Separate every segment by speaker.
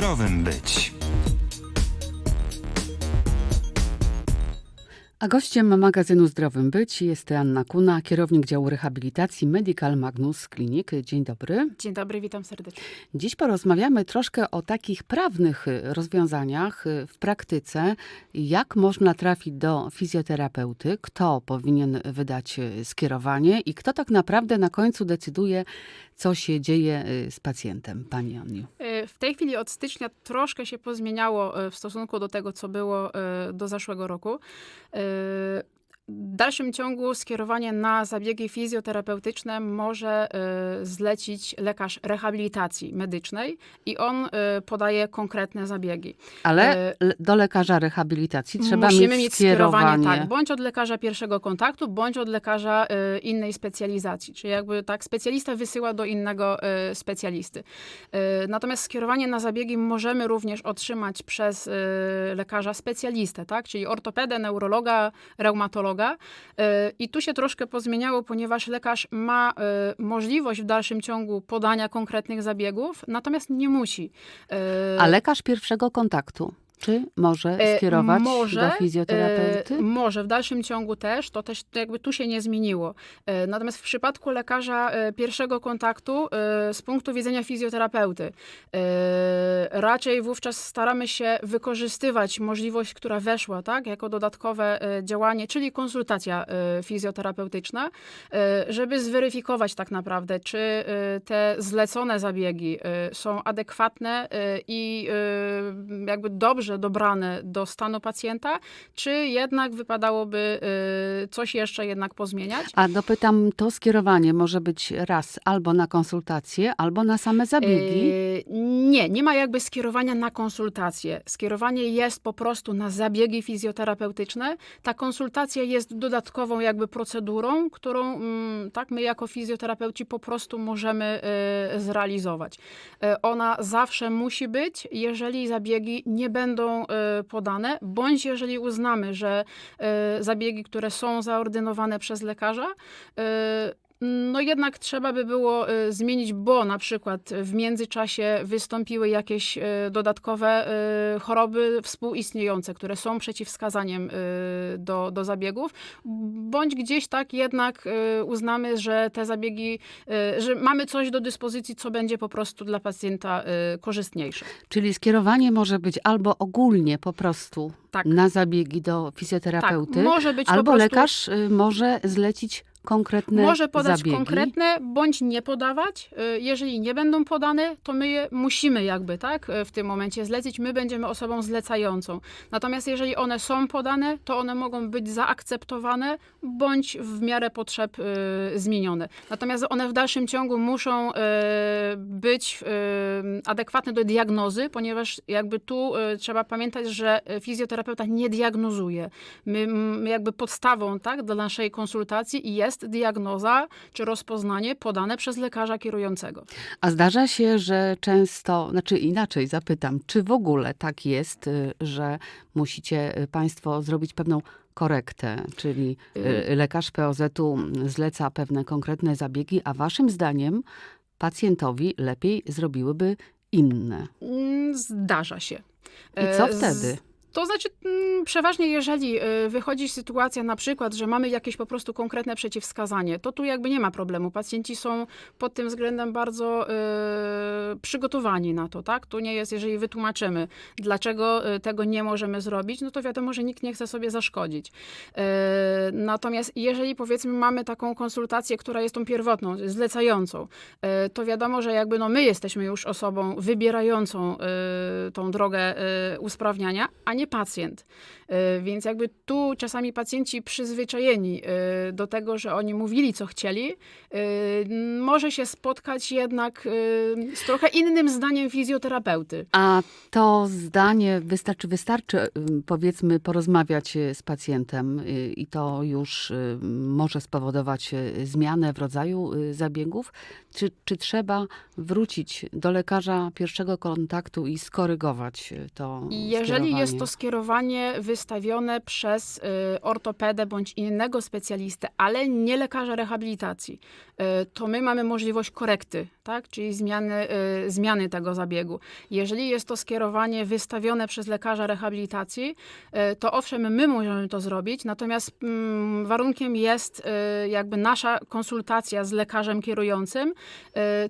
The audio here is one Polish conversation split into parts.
Speaker 1: zdrowym być.
Speaker 2: A gościem magazynu Zdrowym Być jest Anna Kuna, kierownik działu rehabilitacji Medical Magnus Clinic. Dzień dobry.
Speaker 3: Dzień dobry, witam serdecznie.
Speaker 2: Dziś porozmawiamy troszkę o takich prawnych y, rozwiązaniach y, w praktyce. Jak można trafić do fizjoterapeuty, kto powinien wydać y, skierowanie i kto tak naprawdę na końcu decyduje, co się dzieje y, z pacjentem. Pani Aniu.
Speaker 3: E, W tej chwili od stycznia troszkę się pozmieniało e, w stosunku do tego, co było e, do zeszłego roku. W dalszym ciągu skierowanie na zabiegi fizjoterapeutyczne może e, zlecić lekarz rehabilitacji medycznej i on e, podaje konkretne zabiegi.
Speaker 2: Ale le- do lekarza rehabilitacji trzeba
Speaker 3: Musimy
Speaker 2: mieć
Speaker 3: skierowanie,
Speaker 2: skierowanie.
Speaker 3: tak, bądź od lekarza pierwszego kontaktu, bądź od lekarza innej specjalizacji. Czyli jakby tak, specjalista wysyła do innego specjalisty. Natomiast skierowanie na zabiegi możemy również otrzymać przez lekarza specjalistę, tak? czyli ortopedę, neurologa, reumatologa. E, I tu się troszkę pozmieniało, ponieważ lekarz ma e, możliwość w dalszym ciągu podania konkretnych zabiegów, natomiast nie musi. E,
Speaker 2: A lekarz pierwszego kontaktu, czy może
Speaker 3: E,
Speaker 2: skierować
Speaker 3: może,
Speaker 2: do fizjoterapeuty?
Speaker 3: E, może, w dalszym ciągu też, to też to jakby tu się nie zmieniło. E, natomiast w przypadku lekarza pierwszego kontaktu, z punktu widzenia fizjoterapeuty, raczej wówczas staramy się wykorzystywać możliwość, która weszła, tak, jako dodatkowe działanie, czyli konsultacja fizjoterapeutyczna, żeby zweryfikować tak naprawdę, czy te zlecone zabiegi są adekwatne i jakby dobrze dobrane do stanu pacjenta, czy jednak wypadałoby e, coś jeszcze jednak pozmieniać.
Speaker 2: A dopytam, to skierowanie może być raz albo na konsultację, albo na same zabiegi.
Speaker 3: E, Nie, nie ma jakby skierowania na konsultacje. Skierowanie jest po prostu na zabiegi fizjoterapeutyczne. Ta konsultacja jest dodatkową jakby procedurą, którą mm, tak my jako fizjoterapeuci po prostu możemy e, zrealizować. Ona zawsze musi być, jeżeli zabiegi nie będą e, podane, bądź jeżeli uznamy, że e, zabiegi, które są zaordynowane przez lekarza, e, no jednak trzeba by było e, zmienić, bo na przykład w międzyczasie wystąpiły jakieś e, dodatkowe e, choroby współistniejące, które są przeciwwskazaniem do, do zabiegów, bądź gdzieś tak jednak uznamy, że te zabiegi, że mamy coś do dyspozycji, co będzie po prostu dla pacjenta korzystniejsze.
Speaker 2: Czyli skierowanie może być albo ogólnie po prostu
Speaker 3: Tak.
Speaker 2: na zabiegi do fizjoterapeuty,
Speaker 3: Tak, może być
Speaker 2: albo
Speaker 3: prostu-
Speaker 2: lekarz y, może zlecić konkretne
Speaker 3: Może podać
Speaker 2: zabiegi.
Speaker 3: konkretne, bądź nie podawać. Y, Jeżeli nie będą podane, to my je musimy jakby, tak, y, w tym momencie zlecić. My będziemy osobą zlecającą. Natomiast jeżeli one są podane, to one mogą być zaakceptowane, bądź w miarę potrzeb y, zmienione. Natomiast one w dalszym ciągu muszą y, być y, adekwatne do diagnozy, ponieważ jakby tu y, trzeba pamiętać, że fizjoterapeuta nie diagnozuje. My, my jakby podstawą, tak, dla naszej konsultacji jest diagnoza czy rozpoznanie podane przez lekarza kierującego.
Speaker 2: A zdarza się, że często, znaczy inaczej zapytam, czy w ogóle tak jest, y, że musicie y, Państwo zrobić pewną korektę, czyli y, lekarz POZ-u zleca pewne konkretne zabiegi, a Waszym zdaniem pacjentowi lepiej zrobiłyby inne.
Speaker 3: Mm, Zdarza się.
Speaker 2: I co
Speaker 3: E,
Speaker 2: wtedy?
Speaker 3: To znaczy, mm, przeważnie jeżeli e, wychodzi sytuacja na przykład, że mamy jakieś po prostu konkretne przeciwwskazanie, to tu jakby nie ma problemu. Pacjenci są pod tym względem bardzo e, przygotowani na to, tak? Tu nie jest, jeżeli wytłumaczymy, dlaczego e, tego nie możemy zrobić, no to wiadomo, że nikt nie chce sobie zaszkodzić. E, Natomiast jeżeli powiedzmy mamy taką konsultację, która jest tą pierwotną, zlecającą, to wiadomo, że jakby no my jesteśmy już osobą wybierającą tą drogę usprawniania, a nie pacjent. E, Więc jakby tu czasami pacjenci przyzwyczajeni e, do tego, że oni mówili, co chcieli, e, może się spotkać jednak z trochę innym zdaniem fizjoterapeuty.
Speaker 2: A to zdanie wystarczy, wystarczy powiedzmy porozmawiać y, z pacjentem y, i to już y, może spowodować y, zmianę w rodzaju y, zabiegów? Czy, czy trzeba wrócić do lekarza pierwszego kontaktu i skorygować y, to
Speaker 3: Jeżeli jest to skierowanie wystawione przez y, ortopedę bądź innego specjalistę, ale nie lekarza rehabilitacji, y, to my mamy możliwość korekty, tak? czyli zmiany, y, zmiany tego zabiegu. Jeżeli jest to skierowanie wystawione przez lekarza rehabilitacji, to owszem, my możemy to zrobić, natomiast mm, warunkiem jest jakby nasza konsultacja z lekarzem kierującym,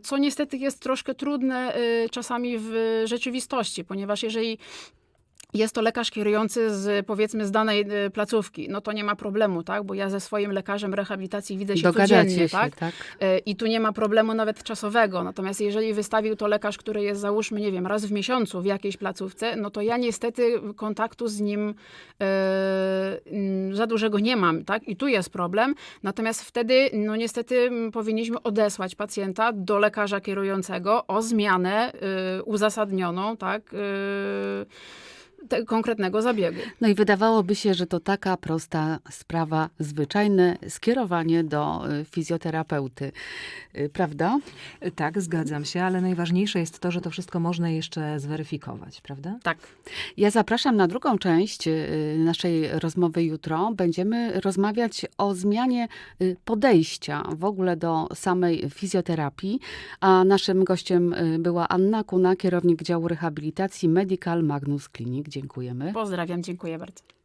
Speaker 3: co niestety jest troszkę trudne czasami w rzeczywistości, ponieważ jeżeli jest to lekarz kierujący z, powiedzmy, z danej y, placówki, no to nie ma problemu, tak? Bo ja ze swoim lekarzem rehabilitacji widzę się
Speaker 2: Dogadacie
Speaker 3: codziennie,
Speaker 2: się,
Speaker 3: tak?
Speaker 2: tak?
Speaker 3: Y, I tu nie ma problemu nawet czasowego. Natomiast jeżeli wystawił to lekarz, który jest załóżmy, nie wiem, raz w miesiącu w jakiejś placówce, no to ja niestety kontaktu z nim y, mm, za dużego nie mam, tak? I tu jest problem. Natomiast wtedy, no niestety powinniśmy odesłać pacjenta do lekarza kierującego o zmianę uzasadnioną, tak? Konkretnego zabiegu.
Speaker 2: No i wydawałoby się, że to taka prosta sprawa, zwyczajne skierowanie do y, fizjoterapeuty. Y, Prawda?
Speaker 1: Tak, zgadzam się, ale najważniejsze jest to, że to wszystko można jeszcze zweryfikować, prawda?
Speaker 3: Tak.
Speaker 2: Ja zapraszam na drugą część y, naszej rozmowy jutro. Będziemy rozmawiać o zmianie podejścia w ogóle do samej fizjoterapii. A naszym gościem była Anna Kuna, kierownik działu rehabilitacji Medical Magnus Clinic. Dziękujemy.
Speaker 3: Pozdrawiam, dziękuję bardzo.